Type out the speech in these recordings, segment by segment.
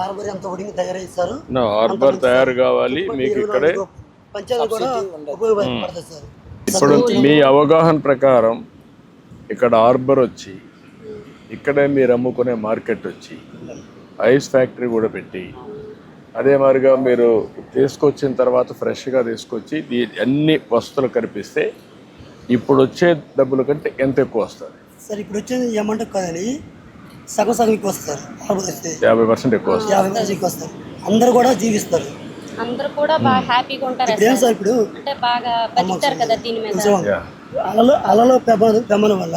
Harbour ఎంత ఉడికి తయారైస్తారు నా హార్బర్ తయారు కావాలి మీకు ఇక్కడే ఇప్పుడు మీ అవగాహన ప్రకారం ఇక్కడ హార్బర్ వచ్చి ఇక్కడే మీరు అమ్ముకునే మార్కెట్ వచ్చి ఐస్ ఫ్యాక్టరీ కూడా పెట్టి అదే మాదిరిగా మీరు తీసుకొచ్చిన తర్వాత ఫ్రెష్గా తీసుకొచ్చి దీ అన్ని వస్తువులు కనిపిస్తే ఇప్పుడు వచ్చే డబ్బుల కంటే ఎంత ఎక్కువ వస్తుంది? సార్ ఇప్పుడు వచ్చేది ఏమంటే కాదని సగం సగం ఎక్కువ వస్తారు యాభై పర్సెంట్ ఎక్కువ యాభై మంది ఎక్కువ వస్తారు. అందరు కూడా జీవిస్తారు. అందరూ కూడా బాగా హ్యాపీగా ఉంటారు ఇప్పుడు ఏం సార్ ఇప్పుడు? అంటే బాగా బతుకుతారు కదా దీని మీద. కొంచెం యా. అలలో అలలో పెమ్మన పెమ్మన వల్ల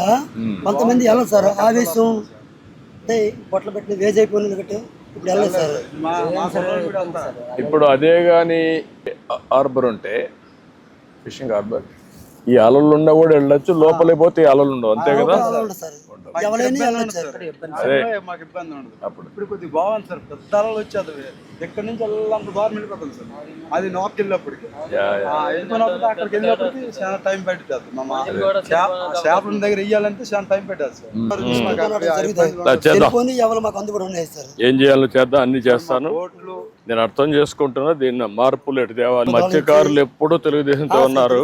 కొంతమంది వెళ్ళదు సార్? ఆవేశం. అంటే పొట్ల పెట్టిన వేజ్ అయిపోయింది కాబట్టి ఇప్పుడు వెళ్ళలేదు సార్? ఇప్పుడు అదే కానీ హార్బర్ ఉంటే ఫిషింగ్ హార్బర్ ఈ అలలు ఉన్నా కూడా వెళ్ళొచ్చు లోపలికి పోతే ఈ అలలు ఉండవు అంతే కదా? అదే. మాకు ఇబ్బంది ఉండదు. అప్పుడు. ఇప్పుడు కొద్దిగా బాగుంది సార్. పెద్ద అలలు వచ్చేది ఎక్కడి నుంచి వెళ్ళాలంత దూరం వెళ్ళిపోతుంది సార్. అది నోకి వెళ్ళినప్పటికి. వెళ్ళిపోయినప్పుడు అక్కడికి వెళ్ళినప్పటికి చాలా టైం పట్టింది మా చేపల దగ్గర ఇయ్యాలంటే చాలా టైం పెట్టాలి సార్. ఏం చేయాలో చేద్దాం అన్ని చేస్తాను. నేను అర్థం చేసుకుంటున్నా దీన్ని మార్పులు ఎటు తేవాలి మత్స్యకారులు ఎప్పుడూ తెలుగుదేశంతో ఉన్నారు.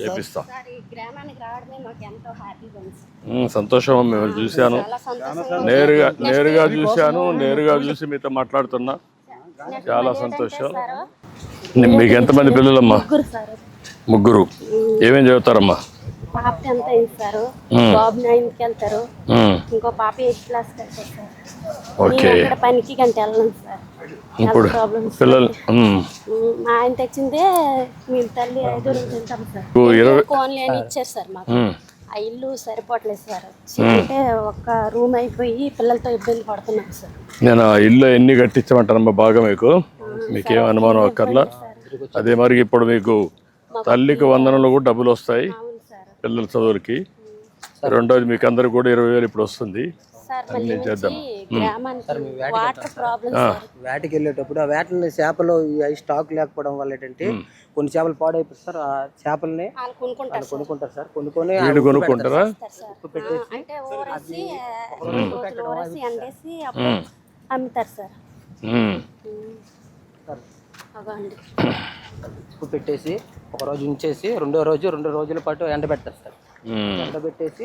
చేపిస్తాం. సంతోషం మిమ్మల్ని చూశాను. నేరుగా నేరుగా చూశాను నేరుగా చూసి మీతో మాట్లాడుతున్నా. చాలా సంతోషం. మీకు ఎంతమంది పిల్లలమ్మా? ముగ్గురు సార్. ముగ్గురు. ఏమేం చదువుతారమ్మా? పాప టెన్త్ అయింది సార్. బాబు నైన్కి వెళ్తారు. ఇంకో పాప ఎయిత్ క్లాస్కి వెళ్తారు ఓకే. పనికి గంట వెళ్ళను సార్. ఇప్పుడు పిల్లలు మా ఆయన తెచ్చిందే మీ తల్లి ఐదు తింటాం సార్. అని ఇచ్చారు సార్ మాకు. ఆ ఇల్లు సరిపోవట్లేదు సార్. అంటే ఒక్క రూమ్ అయిపోయి పిల్లలతో ఇబ్బంది పడుతున్నాం సార్. నేను ఆ ఇల్లు ఎన్ని కట్టించమంటానమ్మా బాగా మీకు? మీకేం అనుమానం అక్కర్లా? అదే మరి ఇప్పుడు మీకు తల్లికి వందనంలో కూడా డబ్బులు వస్తాయి అవును సార్. పిల్లల చదువులకి. రెండోది మీకు అందరికి కూడా ఇరవై వేలు ఇప్పుడు వస్తుంది. సార్ మళ్ళీ చేద్దాం. వేటకి వెళ్ళేటప్పుడు ఆ. వేటని చేపలు ఈ స్టాక్ లేకపోవడం వల్ల ఏంటంటే కొన్ని చేపలు పాడైపోతాయి సార్. ఆ చేపల్ని కొనుక్కుంటారు సార్. కొనుక్కుంటారు సార్. కొనుక్కొని కొనుక్కుంటారా? అమ్ముతారు సార్. ఉప్పు పెట్టేసి ఒక రోజు ఉంచేసి రెండో రోజు రెండు రోజుల పాటు ఎండబెడతారు సార్. ఎండబెట్టేసి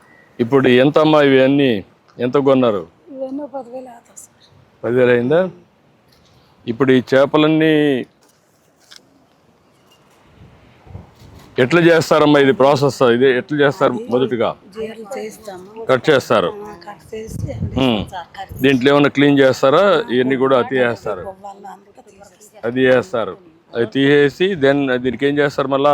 ఇప్పుడు ఎంత అమ్మా ఇవి అన్ని ఎంత కొన్నారు? పదివేలు అయిందా? ఇప్పుడు ఈ చేపలన్నీ ఎట్లా చేస్తారమ్మా ఇది ప్రాసెస్? ఇది ఎట్లా చేస్తారు మొదటిగా? కట్ చేస్తారు. దీంట్లో ఏమైనా క్లీన్ చేస్తారా? ఇవన్నీ కూడా అతి వేస్తారు అది వేస్తారు అది తీసేసి దెన్ దీనికి ఏం చేస్తారు మళ్ళా?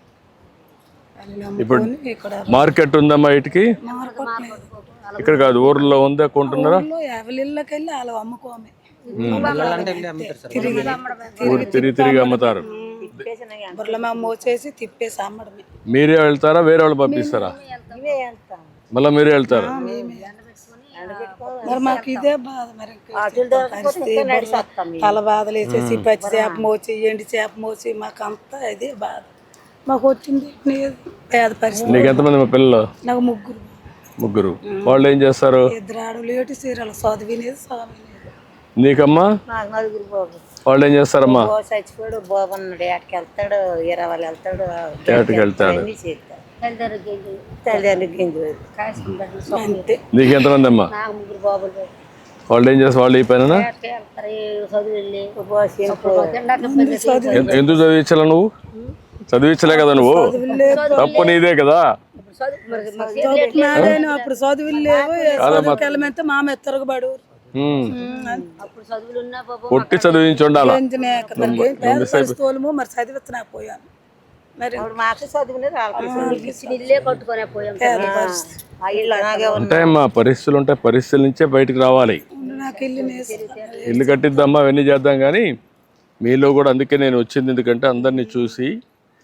ఇక్కడ మార్కెట్ ఉందమ్మా ఇటుకి. ఇక్కడ కాదు ఊర్లో ఉందా కొంటున్నారా? ఊరు తిరిగి తిరిగి అమ్ముతారు. మీరే వెళ్తారా వేరే వాళ్ళు పంపిస్తారా? మళ్ళీ మీరే వెళ్తారు? మరి మాకు ఇదే బాధ మరి. తల బాధలు వేసేసి పచ్చి చేప మోచి ఎండి చేప మోచి మాకు అంతా ఇదే బాధ. మాకు వచ్చింది పేద పరిస్థితి. నీకు ఎంతమంది మా పిల్లలు? నాకు ముగ్గురు. ముగ్గురు. వాళ్ళు ఏం చేస్తారు? ఇద్దరు ఆడవాళ్ళు ఏటి సీరియల్ చదివినేది చదివినేది నీకమ్మా? నాకు నలుగురు బాబు వాళ్ళు ఏం చేస్తారమ్మా? బాబు చచ్చిపోయాడు బాబు అన్నాడు ఏటకి వెళ్తాడు ఇరవై వెళ్తాడు ఏటకి వెళ్తాడు. అన్నీ చేస్తాడు. తల్లిదండ్రులు గెంజి తల్లిదండ్రులు గింజు కాసిన బిడ్డలు సొమ్ము. అంతే. నీకు ఎంతమంది అమ్మా? నాకు ముగ్గురు బాబులు. వాళ్ళు ఏం చేస్తారు? వాళ్ళు ఈ పైన ఎందుకు చదివించాల నువ్వు? చదివించలే కదా నువ్వు? తప్పు నీదే కదా? అప్పుడు చదువులు లేవు మా చదివించి ఉండాలా మరి? చదివిస్తున్నాకపోయాను మరి అప్పుడు మాకు చదువునేది వాళ్ళకి ఇచ్చిన ఇల్లే కట్టుకొని పోయాం పేద పరిస్థితి. ఆ ఇల్లు అలాగే ఉంది. ఉంటాయమ్మా పరిస్థితులు ఉంటాయి పరిస్థితుల నుంచే బయటకు రావాలి. ఇల్లు కట్టిద్దామా అవన్నీ చేద్దాం కానీ మీలో కూడా అందుకే నేను వచ్చింది. ఎందుకంటే అందరినీ చూసి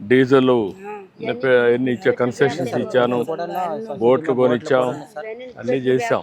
డీజిల్ ఎన్ని ఇచ్చా కన్సెషన్స్ ఇచ్చాను బోట్లు కొనిచ్చాము అన్నీ చేసాం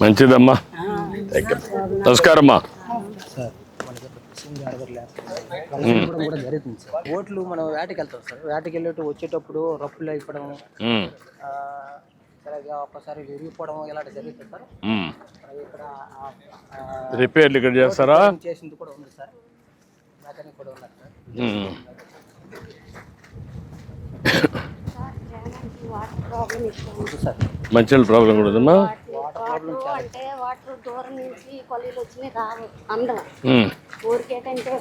మంచిదమ్మా. థ్యాంక్ యూ నమస్కారం అమ్మా సార్ మనకి ఇక్కడ ఫిషింగ్ హార్బర్ లేకపోతే కలసడం కూడా జరుగుతుంది సార్. ఓట్లు మనం వేటకి వెళ్తాం సార్. వేటకి వెళ్ళేటప్పుడు వచ్చేటప్పుడు రప్పులు అయిపోవడం ఉమ్, ఆ, అలాగే ఒక్కసారి విరిగిపోవడం ఇలాంటి జరుగుతుంది సార్. ఇక్కడ రిపేర్లు ఇక్కడ చేస్తారా? చేసింది కూడా ఉంది సార్. మెకానిక్ కూడా ఉన్నారు సార్. మంచినీళ్ళ ప్రాబ్లం కూడా ఉందమ్మా. వాటర్ అంటే వాటర్ దూరం నుంచి కొలీలు వచ్చినాయి రావు అందరం. ఊరికేటంటే